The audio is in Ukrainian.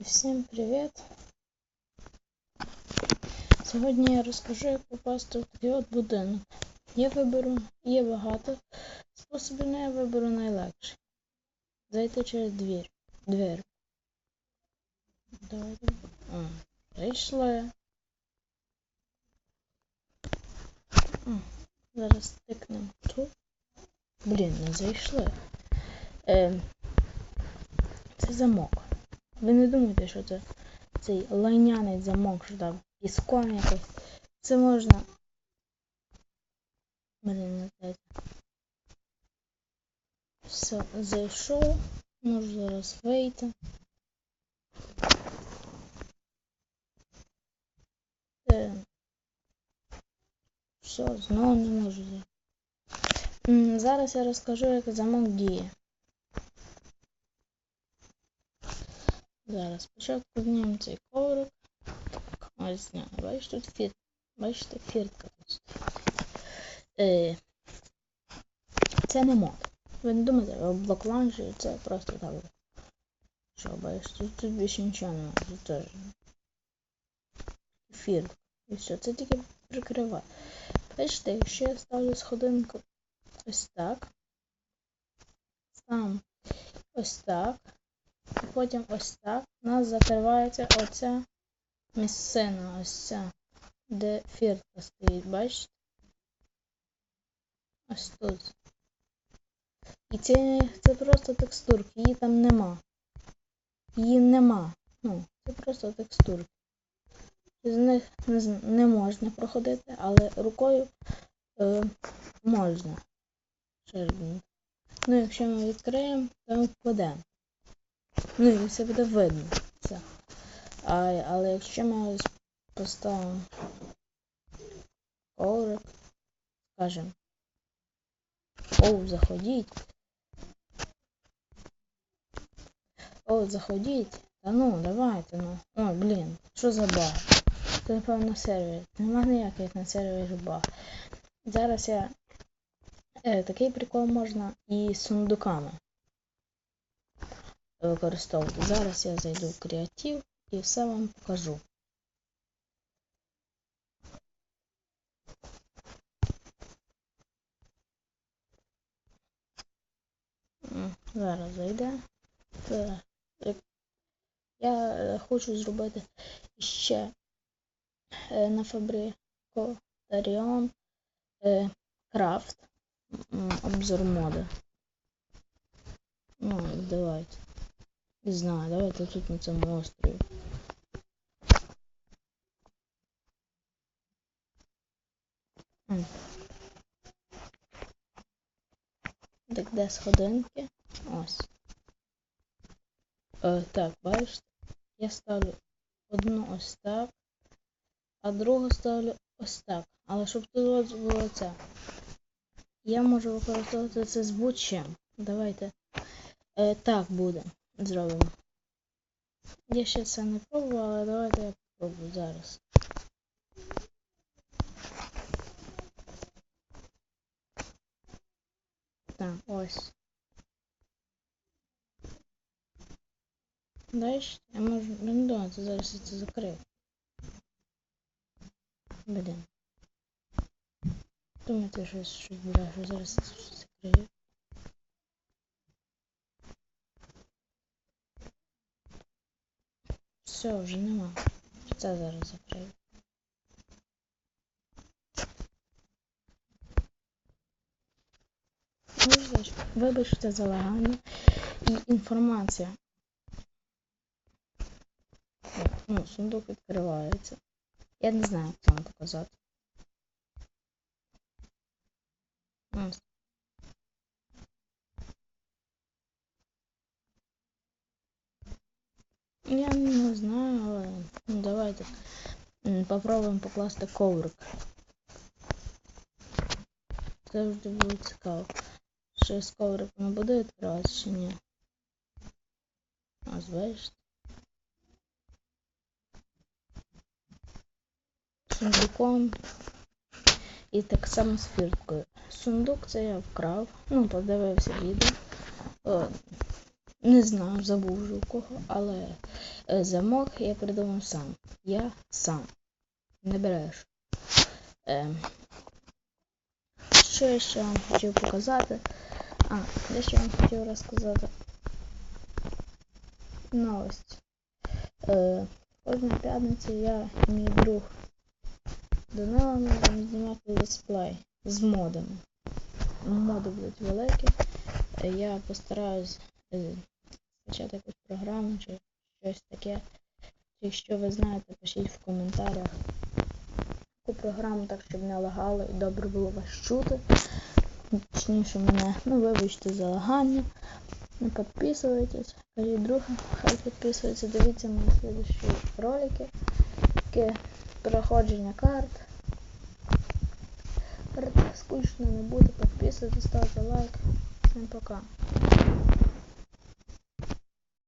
Всім привіт! Сьогодні я розкажу, як попасти в такий от будинок. Я виберу, є багато способів, але я виберу найлегший. Зайти через двір. Двір. Давайте. О, зайшли. О, зараз тикнемо тут. Блін, не зайшли. Е, це замок. Ви не думайте, що це цей лайняний замок, що там піском якось. Це можна. Блін, не. Все, зайшов. Можу зараз вийти. Е, Все, знову не можу зайти. Зараз я розкажу, як замок діє. Зараз спочатку знімемо цей коврик. Ось зняли. Бачиш, тут фіртка. Бачите, фіртка тут. Е, це не мод. Ви не думаєте, блок ланжі це просто так. Що, бачиш, тут, тут більше нічого немає. Тут теж. Фіртка. І все, це тільки прикриває. Бачите, якщо я ставлю сходинку ось так. Сам ось так. Потім ось так. У нас закривається оця місцина, ось ця, де фіртка стоїть, бачите? Ось тут. І це, це просто текстурки, її там нема. Її нема. Ну, це просто текстурки. З них не, не можна проходити, але рукою е, можна. Ну, якщо ми відкриємо, то ми впадемо. Ну і все буде видно. Все. А, але якщо ми поставимо коврик, скажемо. Оу, заходіть. Оу, заходіть. Та ну, давайте, ну. О, блін, що за баг? Це напевно сервер. Нема ніяких на сервері баг. Зараз я. Е, такий прикол можна і з сундуками використовувати. Зараз я зайду в креатив і все вам покажу. Зараз зайде. Я хочу зробити ще е, на фабрикотаріон е, крафт обзор моди. Ну, давайте. Не знаю, давайте тут на цьому острові. Так де сходинки? Ось. Е, так, бачите? Я ставлю одну ось так, а другу ставлю ось так. Але щоб тут було це. Я можу використовувати це з будь-чим. Давайте е, так буде. Зробимо. Я ще це не пробувала, але давайте я попробую зараз. Так, ось. Далі я можу. Не зараз це закрив. Блін. Думаєте, що щось що зараз це закрию. Все, вже нема. Це зараз закрию. Вибачте за лагання і інформація. Ну, сундук відкривається. Я не знаю, як вам показати. Я не знаю, але ну, давайте м, попробуємо покласти коврик. Це завжди буде цікаво. Що з ковриком буде відкриватися чи ні. Ось бачите. Сундуком. І так само з фірткою. Сундук це я вкрав. Ну, подивився відео. О, Не знаю, забув вже у кого, але е, замок я придумав сам. Я сам. Не береш. Е, що я ще вам хотів показати? А, я ще вам хотів розказати. Новость. Е, кожної п'ятниці я і мій друг Данила ми знімати летсплей з модами. Моди будуть великі. Е, Я постараюсь скачати якусь програму чи щось таке. Якщо ви знаєте, пишіть в коментарях таку програму, так щоб не лагало і добре було вас чути. Точніше мене, ну вибачте за лагання. Не підписуйтесь, кажіть другу, хай підписується, дивіться мої слідчі ролики. Таке проходження. Карт скучно не буде, підписуйтесь, ставте лайк. Всім пока.